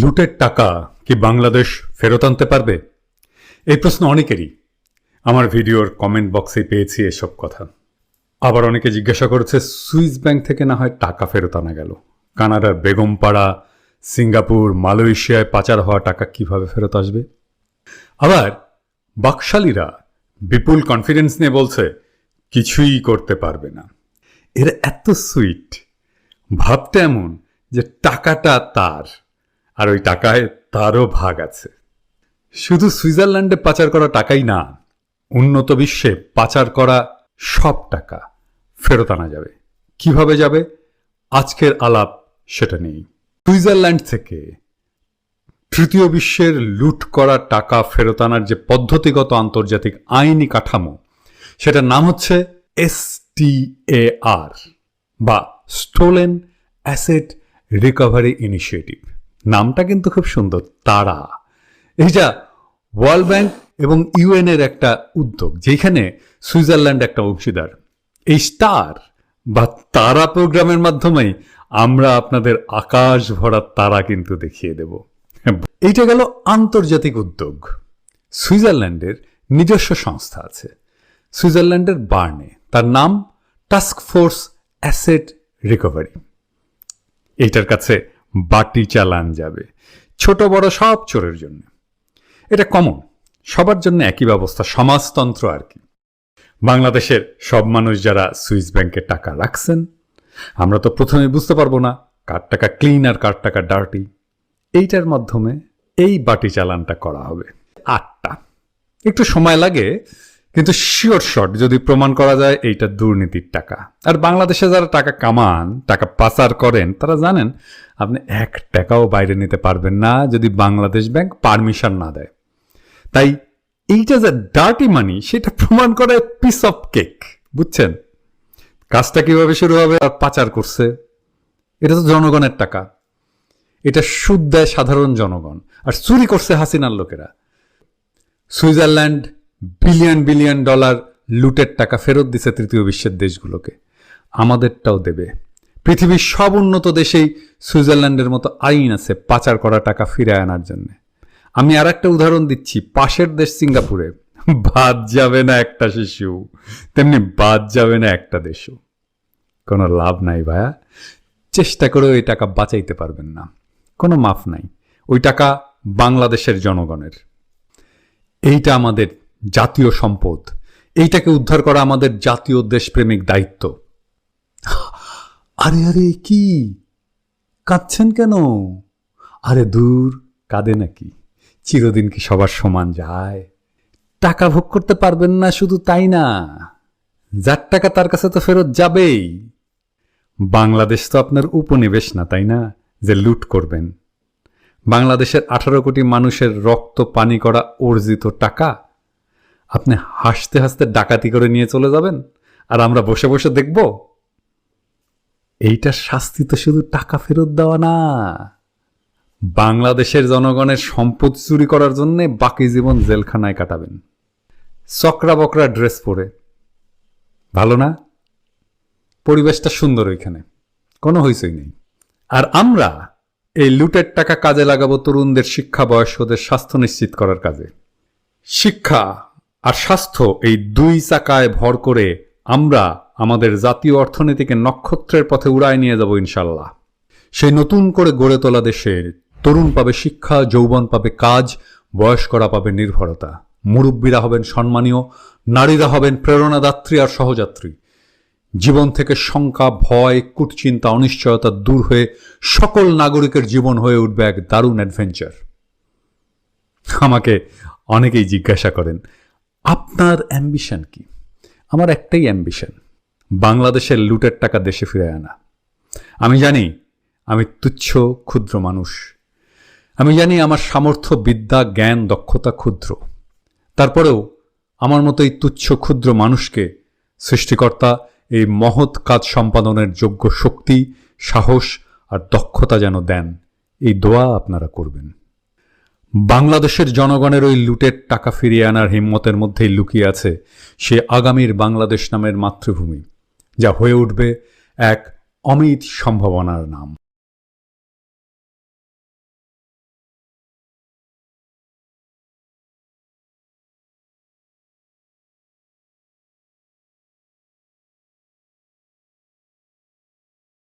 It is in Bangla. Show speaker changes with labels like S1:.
S1: লুটের টাকা কি বাংলাদেশ ফেরত আনতে পারবে? এই প্রশ্ন অনেকেরই। আমার ভিডিওর কমেন্ট বক্সে পেয়েছি এসব কথা। আবার অনেকে জিজ্ঞাসা করেছে, সুইস ব্যাংক থেকে না হয় টাকা ফেরত আনা গেল? কানাডার বেগমপাড়া, সিঙ্গাপুর, মালয়েশিয়ায় পাচার হওয়া টাকা কীভাবে ফেরত আসবে? আবার বাকশালীরা বিপুল কনফিডেন্স নিয়ে বলছে, কিছুই করতে পারবে না। এরা এত সুইট ভাবতে এমন যে টাকাটা তার। আর ওই টাকায় তারও ভাগ আছে। শুধু সুইজারল্যান্ডে পাচার করা টাকাই না, উন্নত বিশ্বে পাচার করা সব টাকা ফেরত আনা যাবে। কীভাবে যাবে? আজকের আলাপ সেটা নেই। সুইজারল্যান্ড থেকে তৃতীয় বিশ্বের লুট করা টাকা ফেরত আনার যে পদ্ধতিগত আন্তর্জাতিক আইনি কাঠামো, সেটার নাম হচ্ছে এসটিএআর বা স্টোলেন অ্যাসেট রিকভারি ইনিশিয়েটিভ নামটা কিন্তু খুব সুন্দর, তারা। এইটা ওয়ার্ল্ড ব্যাংক এবং ইউএন এর একটা উদ্যোগ, যেখানে সুইজারল্যান্ড একটা অংশীদার। এই স্টার বা তারা প্রোগ্রামের মাধ্যমেই আমরা আপনাদের আকাশ ভরা তারা কিন্তু দেখিয়ে দেব। এইটা গেল আন্তর্জাতিক উদ্যোগ। সুইজারল্যান্ডের নিজস্ব সংস্থা আছে, সুইজারল্যান্ডের বার্নে। তার নাম টাস্ক ফোর্স অ্যাসেট রিকভারি এইটার কাছে বাটি চালান যাবে। ছোট, বড় সব চোরের জন্য। এটা কমন সবার জন্য একই ব্যবস্থা, সমাজতন্ত্র আর কি। বাংলাদেশের সব মানুষ যারা সুইস ব্যাংকে টাকা রাখছেন, আমরা তো প্রথমে বুঝতে পারব না, কার টাকা ক্লিন আর কার টাকা ডার্টি এইটার মাধ্যমে এই বাটি চালানটা করা হবে। আটটা। একটু সময় লাগে কিন্তু শিওর শট যদি প্রমাণ করা যায় এইটা দুর্নীতির টাকা। আর বাংলাদেশে যারা টাকা কামান, টাকা পাচার করেন, তারা জানেন, আপনি এক টাকাও বাইরে নিতে পারবেন না যদি বাংলাদেশ ব্যাংক পারমিশন না দেয়। তাই এইটা যে ডার্টি মানি সেটা প্রমাণ করে পিস অফ কেক বুঝছেন? কাজটা কীভাবে শুরু হবে আর পাচার করছে? এটা তো জনগণের টাকা। এটা সুদ দেয় সাধারণ জনগণ। আর চুরি করছে হাসিনার লোকেরা। সুইজারল্যান্ড বিলিয়ন বিলিয়ন ডলার লুটের টাকা ফেরত দিছে তৃতীয় বিশ্বের দেশগুলোকে। আমাদেরটাও দেবে। পৃথিবীর সব উন্নত দেশেই সুইজারল্যান্ডের মতো আইন আছে পাচার করা টাকা ফিরে আনার জন্য। আমি আর একটা উদাহরণ দিচ্ছি, পাশের দেশ সিঙ্গাপুরে। বাদ যাবে না একটা শিশু, তেমনি বাদ যাবে না একটা দেশও। কোনো লাভ নাই ভায়া। চেষ্টা করে ওই টাকা বাঁচাইতে পারবেন না। কোনো মাফ নাই। ওই টাকা বাংলাদেশের জনগণের। এইটা আমাদের জাতীয় সম্পদ। এইটাকে উদ্ধার করা আমাদের জাতীয় দেশপ্রেমিক দায়িত্ব। আরে আরে, কি? কাঁদছেন কেন? আরে, দূর, কাঁদে নাকি? চিরদিন কি সবার সমান যায়? টাকা ভোগ করতে পারবেন না শুধু তাই না। যার টাকা তার কাছে তো ফেরত যাবেই। বাংলাদেশ তো আপনার উপনিবেশ না, তাই না? যে লুট করবেন। বাংলাদেশের আঠারো কোটি মানুষের রক্ত পানি করা অর্জিত টাকা আপনি হাসতে হাসতে ডাকাতি করে নিয়ে চলে যাবেন? আর আমরা বসে বসে দেখব, এইটার শাস্তি তো শুধু টাকা ফেরত দেওয়া না। বাংলাদেশের জনগণের সম্পদ চুরি করার জন্য বাকি জীবন জেলখানায় কাটাবেন। চকরা বকরা ড্রেস পরে। ভালো না? পরিবেশটা সুন্দর ওইখানে। কোনো হইচই নেই। আর আমরা এই লুটের টাকা কাজে লাগাবো তরুণদের শিক্ষা বয়স্কদের স্বাস্থ্য নিশ্চিত করার কাজে। শিক্ষা আর স্বাস্থ্য এই দুই চাকায় ভর করে আমরা আমাদের জাতীয় অর্থনীতিকে নক্ষত্রের পথে উড়ায় নিয়ে যাব ইনশাল্লাহ সেই নতুন করে গড়ে তোলা দেশের তরুণ পাবে শিক্ষা, যৌবন পাবে কাজ, বয়স্করা পাবে নির্ভরতা। মুরব্বীরা হবেন সম্মানীয়, নারীরা হবেন প্রেরণাদাত্রী আর সহযাত্রী। জীবন থেকে শঙ্কা, ভয়, কুটচিন্তা, অনিশ্চয়তা দূর হয়ে সকল নাগরিকের জীবন হয়ে উঠবে এক দারুণ অ্যাডভেঞ্চার। আমাকে অনেকেই জিজ্ঞাসা করেন আপনার অ্যাম্বিশন কি? আমার একটাই অ্যাম্বিশন বাংলাদেশের লুটের টাকা দেশে ফিরে আনা। আমি জানি আমি তুচ্ছ, ক্ষুদ্র মানুষ। আমি জানি আমার সামর্থ্য, বিদ্যা, জ্ঞান, দক্ষতা ক্ষুদ্র। তারপরেও আমার মতো এই তুচ্ছ, ক্ষুদ্র মানুষকে সৃষ্টিকর্তা এই মহৎ কাজ সম্পাদনের যোগ্য শক্তি, সাহস আর দক্ষতা যেন দেন, এই দোয়া আপনারা করবেন। বাংলাদেশের জনগণের ওই লুটের টাকা ফিরিয়ে আনার হিম্মতের মধ্যেই লুকিয়ে আছে সে আগামীর বাংলাদেশ নামের মাতৃভূমি, যা হয়ে উঠবে এক অমিত সম্ভাবনার নাম।